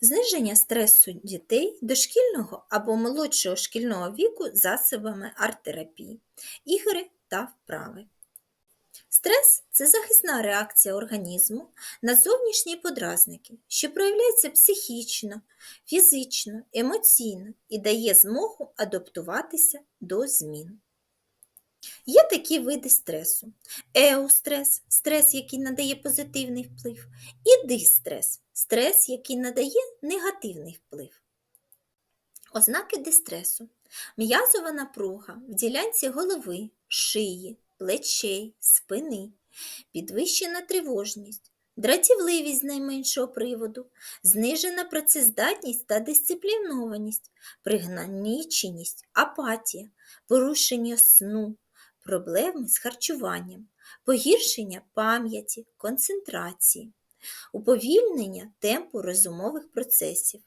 Зниження стресу дітей дошкільного або молодшого шкільного віку засобами арт-терапії, ігри та вправи. Стрес це захисна реакція організму на зовнішні подразники, що проявляється психічно, фізично, емоційно і дає змогу адаптуватися до змін. Є такі види стресу: еустрес стрес, який надає позитивний вплив, і дистрес стрес, який надає негативний вплив. Ознаки дистресу. М'язова напруга в ділянці голови, шиї, плечей, спини, підвищена тривожність, дратівливість з найменшого приводу, знижена працездатність та дисциплінованість, пригнаніченість, апатія, порушення сну, проблеми з харчуванням, погіршення пам'яті, концентрації, уповільнення темпу розумових процесів.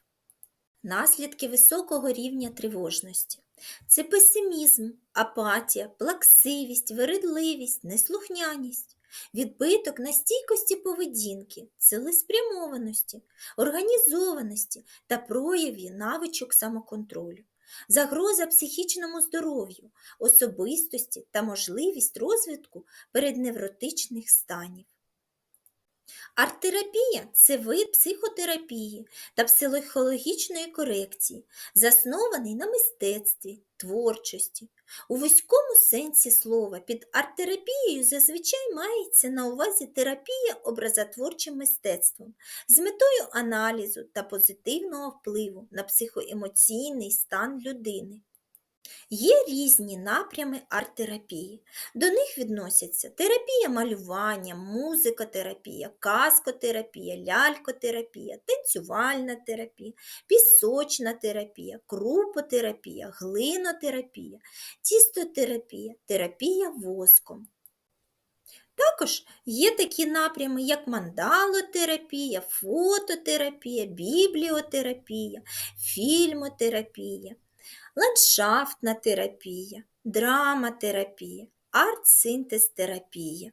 Наслідки високого рівня тривожності це песимізм, апатія, плаксивість, вередливість, неслухняність, відбиток на стійкості поведінки, цілеспрямованості, організованості та прояві навичок самоконтролю, загроза психічному здоров'ю, особистості та можливість розвитку передневротичних станів. Арт-терапія – це вид психотерапії та психологічної корекції, заснований на мистецтві, творчості. У вузькому сенсі слова під арт-терапією зазвичай мається на увазі терапія образотворчим мистецтвом з метою аналізу та позитивного впливу на психоемоційний стан людини. Є різні напрями арт-терапії. До них відносяться терапія малювання, музикотерапія, казкотерапія, лялькотерапія, танцювальна терапія, пісочна терапія, крупотерапія, глинотерапія, тістотерапія, терапія воском. Також є такі напрями, як мандалотерапія, фототерапія, бібліотерапія, фільмотерапія ландшафтна терапія, драматерапія, арт-синтез-терапія.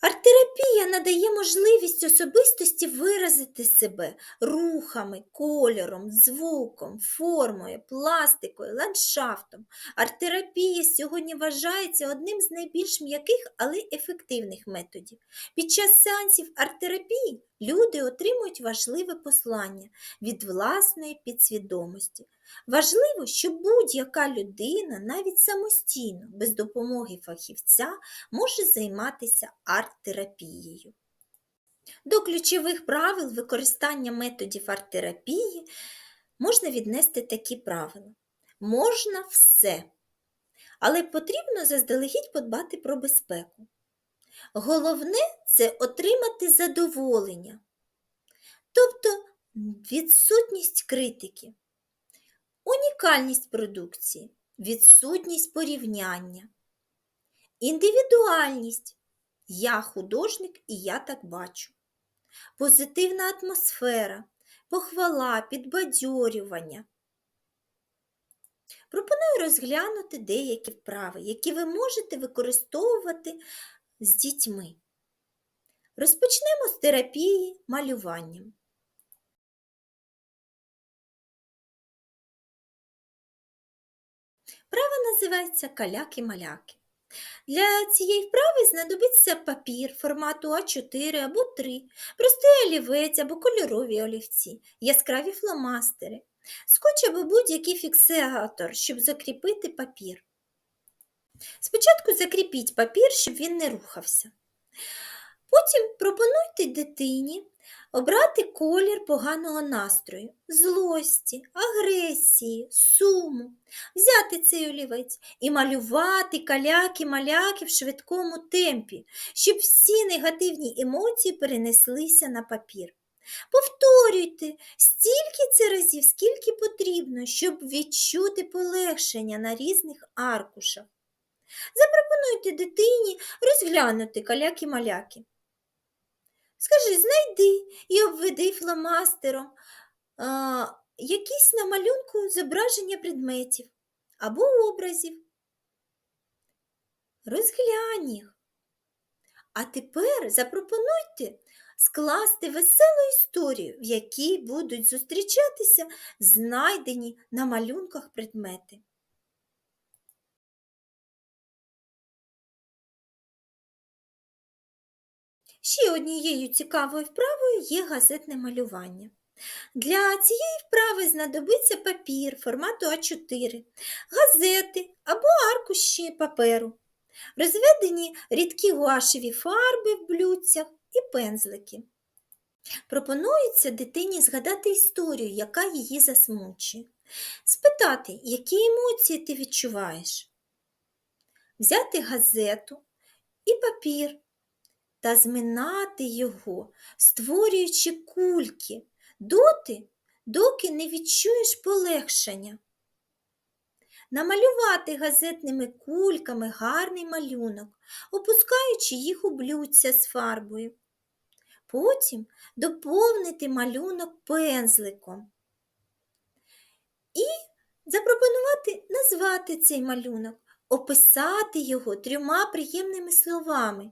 Арт-терапія надає можливість особистості виразити себе рухами, кольором, звуком, формою, пластикою, ландшафтом. Арт-терапія сьогодні вважається одним з найбільш м'яких, але ефективних методів. Під час сеансів арт-терапії люди отримують важливе послання від власної підсвідомості. Важливо, щоб будь-яка людина, навіть самостійно, без допомоги фахівця, може займатися арт-терапією. До ключових правил використання методів арт-терапії можна віднести такі правила. Можна все, але потрібно заздалегідь подбати про безпеку. Головне це отримати задоволення, тобто відсутність критики. Унікальність продукції, відсутність порівняння, індивідуальність. Я художник і я так бачу. Позитивна атмосфера, похвала, підбадьорювання. Пропоную розглянути деякі вправи, які ви можете використовувати з дітьми. Розпочнемо з терапії малюванням. Вправа називається каляки-маляки. Для цієї вправи знадобиться папір формату А4 або 3, простий олівець або кольорові олівці, яскраві фломастери, скотч або будь-який фіксатор, щоб закріпити папір. Спочатку закріпіть папір, щоб він не рухався. Потім пропонуйте дитині обрати колір поганого настрою, злості, агресії, суму, взяти цей олівець і малювати каляки-маляки в швидкому темпі, щоб всі негативні емоції перенеслися на папір. Повторюйте стільки це разів, скільки потрібно, щоб відчути полегшення на різних аркушах. Запропонуйте дитині розглянути каляки-маляки. Скажи, знайди і обведи фломастером а, якісь на малюнку зображення предметів або образів. Розглянь їх. А тепер запропонуйте скласти веселу історію, в якій будуть зустрічатися знайдені на малюнках предмети. Ще однією цікавою вправою є газетне малювання. Для цієї вправи знадобиться папір формату А4, газети або аркуші паперу, розведені рідкі гуашеві фарби в блюдцях і пензлики. Пропонується дитині згадати історію, яка її засмучує, спитати, які емоції ти відчуваєш, взяти газету і папір та зминати його, створюючи кульки, доти, доки не відчуєш полегшення. Намалювати газетними кульками гарний малюнок, опускаючи їх у блюдця з фарбою. Потім доповнити малюнок пензликом і запропонувати назвати цей малюнок, описати його трьома приємними словами.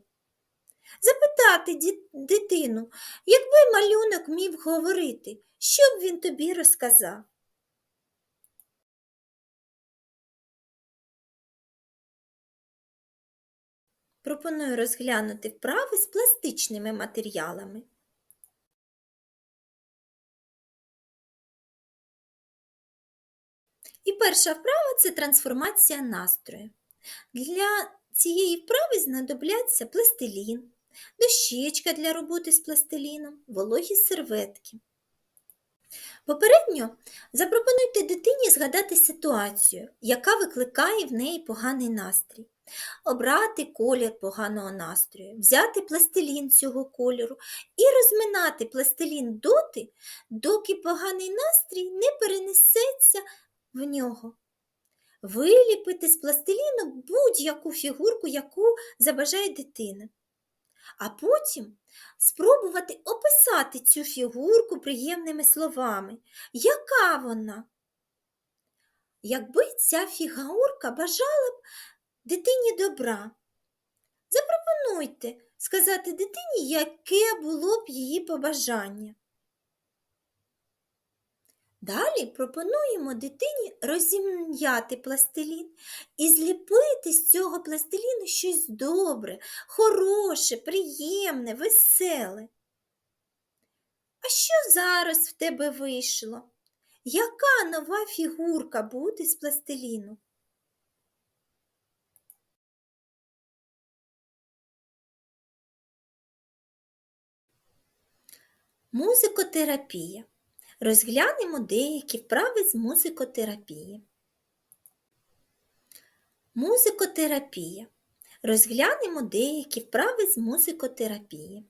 Запитати дитину, якби малюнок міг говорити, що б він тобі розказав? Пропоную розглянути вправи з пластичними матеріалами. І перша вправа це трансформація настрою. Для цієї вправи знадобляться пластилін, дощечка для роботи з пластиліном, вологі серветки. Попередньо запропонуйте дитині згадати ситуацію, яка викликає в неї поганий настрій. Обрати колір поганого настрою, взяти пластилін цього кольору і розминати пластилін доти, доки поганий настрій не перенесеться в нього. Виліпити з пластиліну будь-яку фігурку, яку забажає дитина. А потім спробувати описати цю фігурку приємними словами. Яка вона? Якби ця фігурка бажала б дитині добра, запропонуйте сказати дитині, яке було б її побажання. Далі пропонуємо дитині розім'яти пластилін і зліпити з цього пластиліну щось добре, хороше, приємне, веселе. А що зараз в тебе вийшло? Яка нова фігурка буде з пластиліну? Музикотерапія. Розглянемо деякі вправи з музикотерапії. Музикотерапія. Розглянемо деякі вправи з музикотерапії.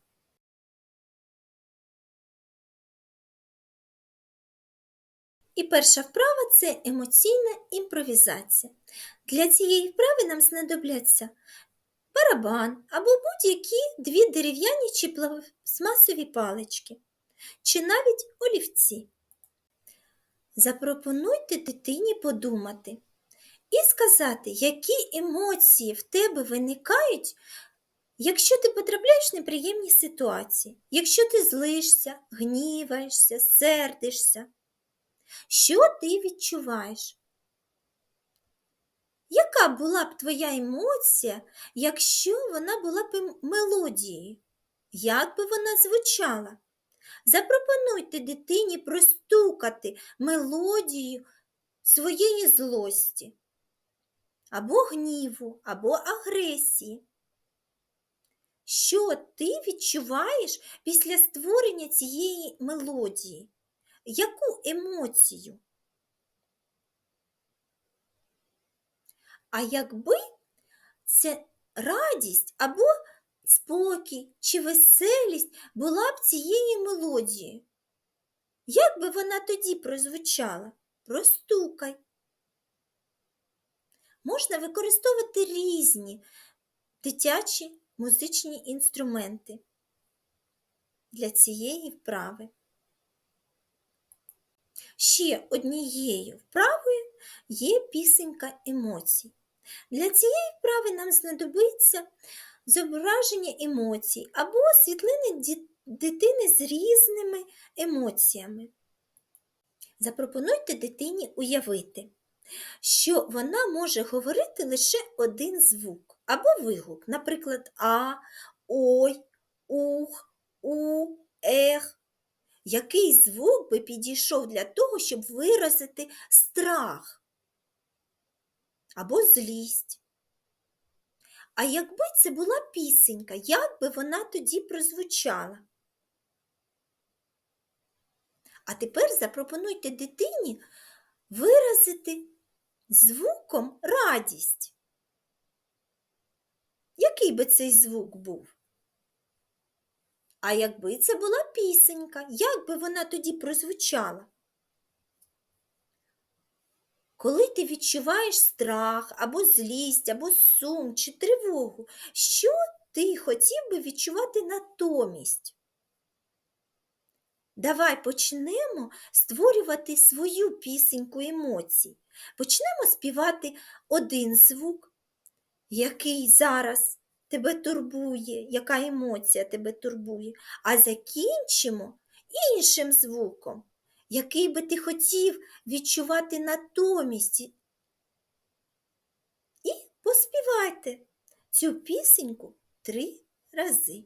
І перша вправа це емоційна імпровізація. Для цієї вправи нам знадобляться барабан або будь-які дві дерев'яні чи пластмасові палички чи навіть олівці. Запропонуйте дитині подумати і сказати, які емоції в тебе виникають, якщо ти потрапляєш в неприємні ситуації, якщо ти злишся, гніваєшся, сердишся. Що ти відчуваєш? Яка була б твоя емоція, якщо вона була б мелодією? Як би вона звучала? Запропонуйте дитині простукати мелодію своєї злості, або гніву, або агресії. Що ти відчуваєш після створення цієї мелодії? Яку емоцію? А якби це радість або спокій чи веселість була б цією мелодією? Як би вона тоді прозвучала? Простукай. Можна використовувати різні дитячі музичні інструменти для цієї вправи. Ще однією вправою є пісенька емоцій. Для цієї вправи нам знадобиться зображення емоцій або світлини дитини з різними емоціями. Запропонуйте дитині уявити, що вона може говорити лише один звук або вигук, наприклад, А, Ой, Ух, У, Ех. Який звук би підійшов для того, щоб виразити страх або злість? А якби це була пісенька, як би вона тоді прозвучала? А тепер запропонуйте дитині виразити звуком радість. Який би цей звук був? А якби це була пісенька, як би вона тоді прозвучала? Коли ти відчуваєш страх або злість, або сум чи тривогу, що ти хотів би відчувати натомість? Давай почнемо створювати свою пісеньку емоцій. Почнемо співати один звук, який зараз тебе турбує, яка емоція тебе турбує, а закінчимо іншим звуком, який би ти хотів відчувати натомість. І поспівайте цю пісеньку три рази.